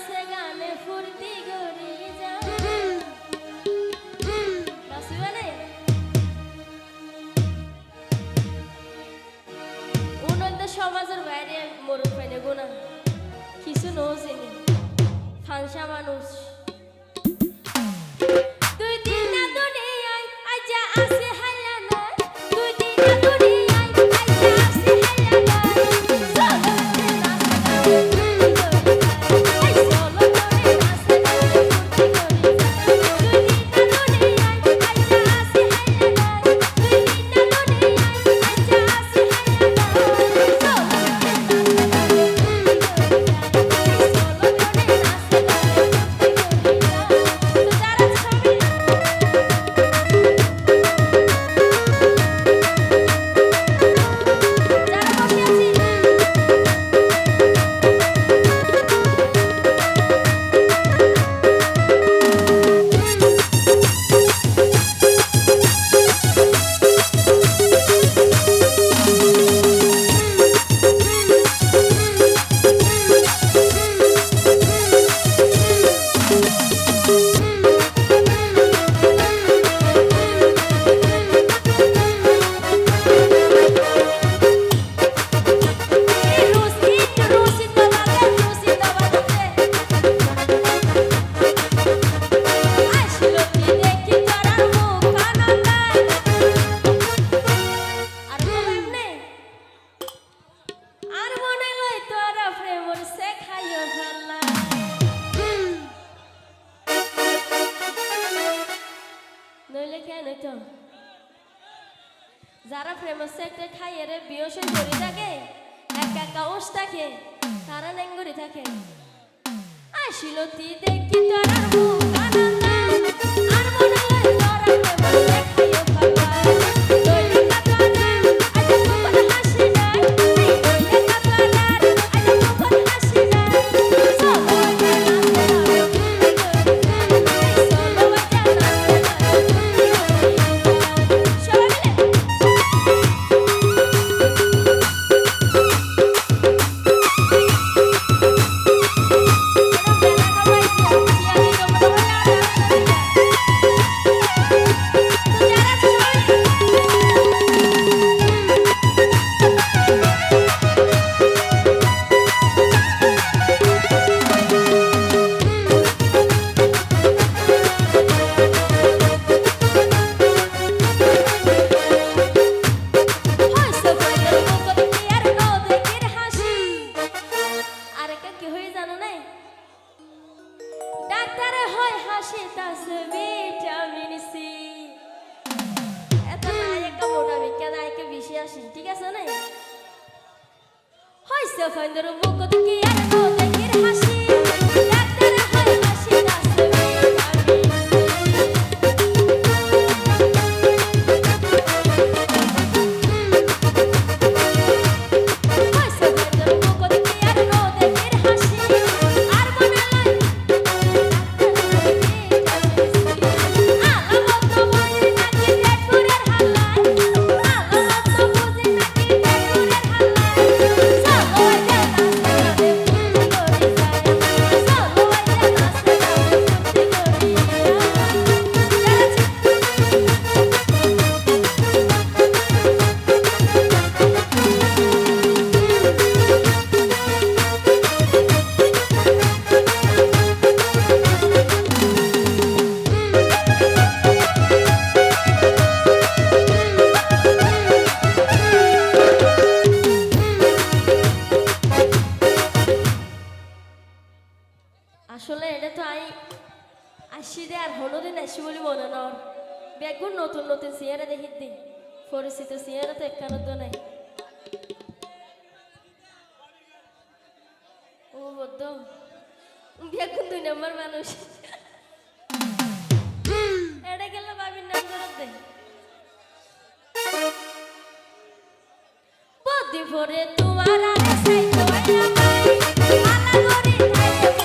নাচে গানে ফুর্তি করি সমাজের বাইরে মোর গোনা কিছু নৌ চিনি ফাংসা মানুষ। তো যারা ফেমাস একটা খাই রে বিয়সে ধরে থাকে, এক একা ওষ থাকে, তারা নেঙ্গরি থাকে। আসিল তি দেখি তোর মুখ হয় হাসি ভিটামিন সি। এত নায়িকা মোটা বিজ্ঞা নায়িকা বেশি আসি, ঠিক আছে না হইছে ফাইন্দের মুখ দেখি আর নো দেখির হাসি। এটা তো আই আসি দে আর হলো দিন আসি বলি মনে নর বেগুন নতুন নতুন চেয়ারে দেখি দি। পরিচিত চেয়ারে তো একখানো তো নাই। ও বদ্ধ। বেগুন দুই নম্বর মানুষ। এটা গেল বাবির নাম করে দে। বদি ভরে তোমার আরে সাইতো আইনা মালা করে